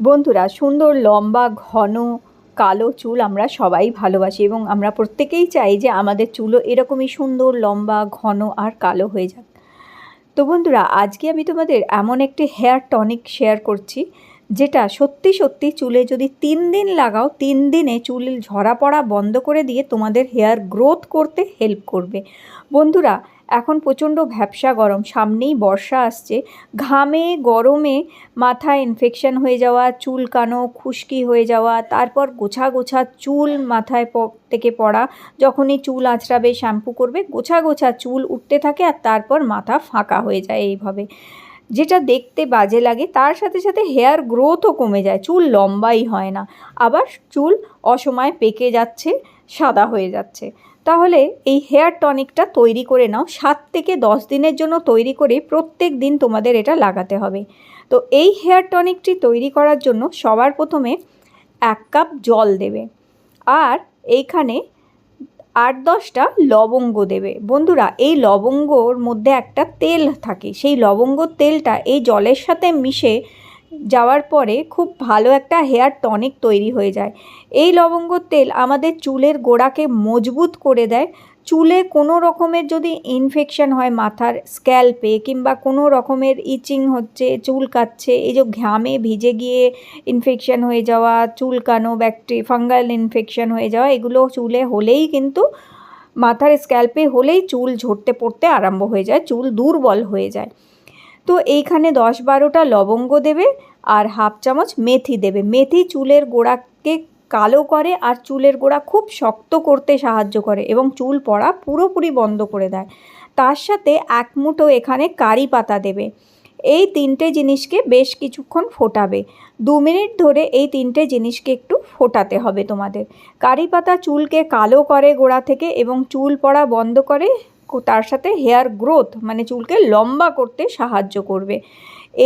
বন্ধুরা, সুন্দর, লম্বা, ঘন, কালো চুল আমরা সবাই ভালোবাসি এবং আমরা প্রত্যেকেই চাই যে আমাদের চুলও এরকমই সুন্দর, লম্বা, ঘন আর কালো হয়ে যাক। তো বন্ধুরা, আজকে আমি তোমাদের এমন একটি হেয়ার টনিক শেয়ার করছি যেটা সত্যি সত্যি চুলে যদি তিন দিন লাগাও, তিন দিনে চুল ঝরা পড়া বন্ধ করে দিয়ে তোমাদের হেয়ার গ্রোথ করতে হেল্প করবে। বন্ধুরা, এখন প্রচণ্ড ভ্যাবসা গরম, সামনেই বর্ষা আসছে। ঘামে, গরমে মাথায় ইনফেকশন হয়ে যাওয়া চুলকানো খুশকি হয়ে যাওয়া, তারপর গোছা গোছা চুল মাথায় থেকে পড়া, যখনই চুল আঁচড়াবে, শ্যাম্পু করবে, গোছা গোছা চুল উঠতে থাকে আর তারপর মাথা ফাঁকা হয়ে যায় এইভাবে। যেটা দেখতে বাজে লাগে, তার সাথে সাথে হেয়ার গ্রোথও কমে যায়। চুল লম্বাই হয় না। আবার চুল অসময়ে পেকে যাচ্ছে, সাদা হয়ে যাচ্ছে। তাহলে এই হেয়ার টনিকটা তৈরি করে নাও। সাত থেকে দশ দিনের জন্য তৈরি করে প্রত্যেক দিন তোমাদের এটা লাগাতে হবে। তো এই হেয়ার টনিকটি তৈরি করার জন্য সবার প্রথমে এক কাপ জল দেবে। আর এইখানে আট দশটা লবঙ্গ দেবে। বন্ধুরা, এই লবঙ্গর মধ্যে একটা তেল থাকে। সেই লবঙ্গ তেলটা এই জলের সাথে মিশে যাওয়ার পরে খুব ভালো একটা হেয়ার টনিক তৈরি হয়ে যায়। এই লবঙ্গ তেল আমাদের চুলের গোড়াকে মজবুত করে দেয় চুলে কোনো রকমের যদি ইনফেকশন হয় মাথার স্ক্যাল্পে কিংবা কোনো রকমের ইচিং হচ্ছে, চুল কাচ্ছে এই যে ঘামে ভিজে গিয়ে ইনফেকশন হয়ে যাওয়া চুলকানো ব্যাকটেরি ফাঙ্গাল ইনফেকশন হয়ে যাওয়া, এগুলো চুলে হলেই কিন্তু মাথার স্ক্যাল্পে হলেই চুল ঝরতে পড়তে আরম্ভ হয়ে যায়, চুল দুর্বল হয়ে যায়। তো এইখানে দশ বারোটা লবঙ্গ দেবে আর হাফ চামচ মেথি দেবে। মেথি চুলের গোড়াকে কালো করে আর চুলের গোড়া খুব শক্ত করতে সাহায্য করে এবং চুল পড়া পুরোপুরি বন্ধ করে দেয়। তার সাথে এক মুঠো এখানে কারি পাতা দেবে। এই তিনটে জিনিসকে বেশ কিছুক্ষণ ফোটাবে। দু মিনিট ধরে এই তিনটে জিনিসকে একটু ফোটাতে হবে তোমাদের। কারি পাতা চুলকে কালো করে গোড়া থেকে এবং চুল পড়া বন্ধ করে তার সাথে হেয়ার গ্রোথ মানে চুলকে লম্বা করতে সাহায্য করবে।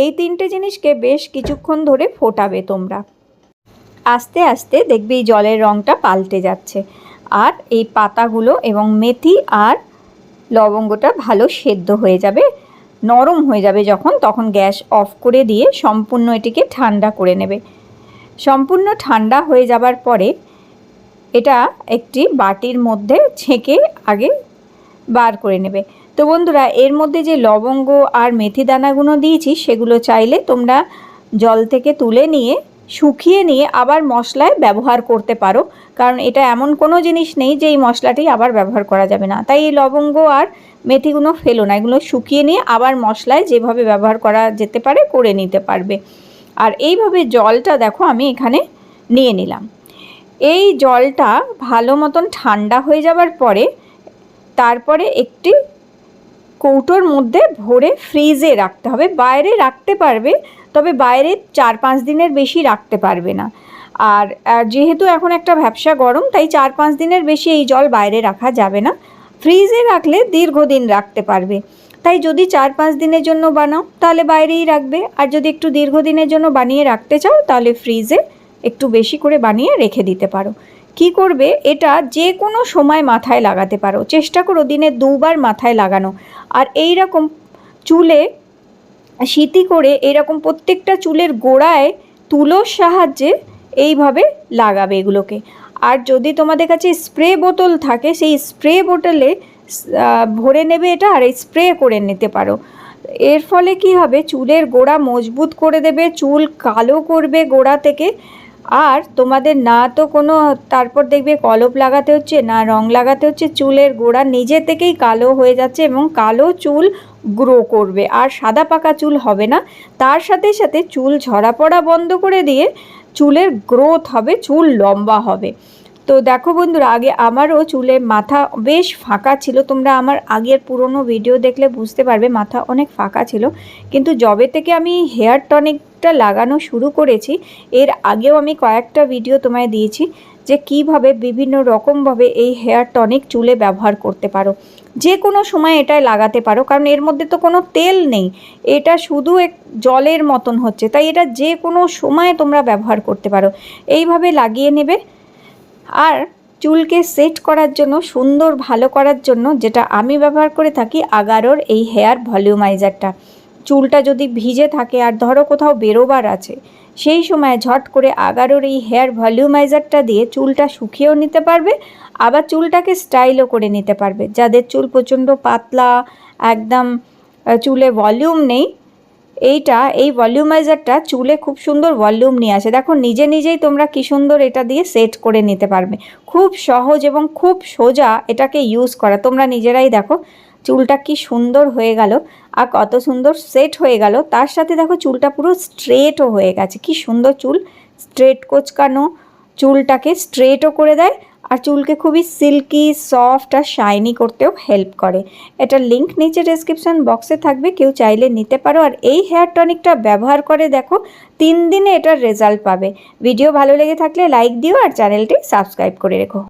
এই তিনটে জিনিসকে বেশ কিছুক্ষণ ধরে ফোটাবে তোমরা। আস্তে আস্তে দেখবে এই জলের রঙটা পাল্টে যাচ্ছে। আর এই পাতাগুলো এবং মেথি আর লবঙ্গটা ভালো সেদ্ধ হয়ে যাবে, নরম হয়ে যাবে যখন, তখন গ্যাস অফ করে দিয়ে সম্পূর্ণ এটিকে ঠান্ডা করে নেবে। সম্পূর্ণ ঠান্ডা হয়ে যাবার পরে এটা একটি বাটির মধ্যে ছেঁকে আগে বার করে নেবে। তো বন্ধুরা, এর মধ্যে যে লবঙ্গ আর মেথি দানাগুলো দিয়েছি, সেগুলো চাইলে তোমরা জল থেকে তুলে নিয়ে শুকিয়ে নিয়ে আবার মশলায় ব্যবহার করতে পারো। কারণ এটা এমন কোনো জিনিস নেই যে এই মশলাটি আবার ব্যবহার করা যাবে না। তাই এই লবঙ্গ আর মেথিগুলো ফেলো না। এগুলো শুকিয়ে নিয়ে আবার মশলায় যেভাবে ব্যবহার করা যেতে পারে, করে নিতে পারবে। আর এইভাবে জলটা দেখো আমি এখানে নিয়ে নিলাম। এই জলটা ভালো মতন ঠান্ডা হয়ে যাবার পরে, তারপরে একটি কৌটোর মধ্যে ভরে ফ্রিজে রাখতে হবে। বাইরে রাখতে পারবে, তবে বাইরে চার পাঁচ দিনের বেশি রাখতে পারবে না। আর যেহেতু এখন একটা ব্যবসা গরম, তাই চার পাঁচ দিনের বেশি এই জল বাইরে রাখা যাবে না। ফ্রিজে রাখলে দীর্ঘদিন রাখতে পারবে। তাই যদি চার পাঁচ দিনের জন্য বানাও, তাহলে বাইরেই রাখবে। আর যদি একটু দীর্ঘদিনের জন্য বানিয়ে রাখতে চাও, তাহলে ফ্রিজে একটু বেশি করে বানিয়ে রেখে দিতে পারো। কি করবে? এটা যে কোনো সময় মাথায় লাগাতে পারো। চেষ্টা করো দিনে দুবার মাথায় লাগানো। আর এই রকম চুলে সিতি করে এরকম প্রত্যেকটা চুলের গোড়ায় তুলোর সাহায্যে এইভাবে লাগাবে এগুলোকে। আর যদি তোমাদের কাছে স্প্রে বোতল থাকে, সেই স্প্রে বোতলে ভরে নেবে এটা আর স্প্রে করে নিতে পারো। এর ফলে কি হবে? চুলের গোড়া মজবুত করে দেবে, চুল কালো করবে গোড়া থেকে। আর তোমাদের না তো কোনো, তারপর দেখবে কলপ লাগাতে হচ্ছে, না রং লাগাতে হচ্ছে, চুলের গোড়া নিজে থেকেই কালো হয়ে যাচ্ছে এবং কালো চুল গ্রো করবে। আর সাদা পাকা চুল হবে না, তার সাথে সাথে চুল ঝরা পড়া বন্ধ করে দিয়ে চুলের গ্রোথ হবে, চুল লম্বা হবে। তো দেখো বন্ধুরা, আগে আমারও চুলে মাথা বেশ ফাঁকা ছিল। তোমরা আমার আগের পুরনো ভিডিও দেখলে বুঝতে পারবে মাথা অনেক ফাঁকা ছিল। কিন্তু জবে থেকে আমি হেয়ার টনিকটা লাগানো শুরু করেছি। এর আগেও আমি কয়েকটা ভিডিও তোমায় দিয়েছি যে কীভাবে বিভিন্ন রকমভাবে এই হেয়ার টনিক চুলে ব্যবহার করতে পারো। যে কোনো সময় এটায় লাগাতে পারো, কারণ এর মধ্যে তো কোনো তেল নেই। এটা শুধু এক জলের মতন হচ্ছে, তাই এটা যে কোনো সময় তোমরা ব্যবহার করতে পারো। এইভাবে লাগিয়ে নেবে। আর চুলকে সেট করার জন্য, সুন্দর ভালো করার জন্য যেটা আমি ব্যবহার করে থাকি আগারোর এই হেয়ার ভলিউমাইজারটা। চুলটা যদি ভিজে থাকে আর ধরো কোথাও বেরোবার আছে, সেই সময় ঝট করে আগারোর এই হেয়ার ভলিউমাইজারটা দিয়ে চুলটা শুকিয়েও নিতে পারবে, আবার চুলটাকে স্টাইলও করে নিতে পারবে। যাদের চুল প্রচণ্ড পাতলা, একদম চুলে ভলিউম নেই এইটা, এই ভলিউমাইজারটা চুলে খুব সুন্দর ভলিউম নিয়ে আসে। দেখো, নিজে নিজেই তোমরা কি সুন্দর এটা দিয়ে সেট করে নিতে পারবে। খুব সহজ এবং খুব সোজা এটাকে ইউজ করা। তোমরা নিজেরাই দেখো, চুলটা কি সুন্দর হয়ে গেল আর কত সুন্দর সেট হয়ে গেল। তার সাথে দেখো, চুলটা পুরো স্ট্রেটও হয়ে গেছে। কি সুন্দর চুল স্ট্রেট কোচকানো চুলটাকে স্ট্রেটও করে দেয় আর চুলকে খুবই সিল্কি সফট আর শাইনি করতেও হেল্প করে। এটার লিঙ্ক নিচে ডেসক্রিপশন বক্সে থাকবে, কেউ চাইলে নিতে পারো। আর এই হেয়ার টনিকটা ব্যবহার করে দেখো, তিন দিনে এটার রেজাল্ট পাবে। ভিডিও ভালো লেগে থাকলে লাইক দিও আর চ্যানেলটি সাবস্ক্রাইব করে রেখো।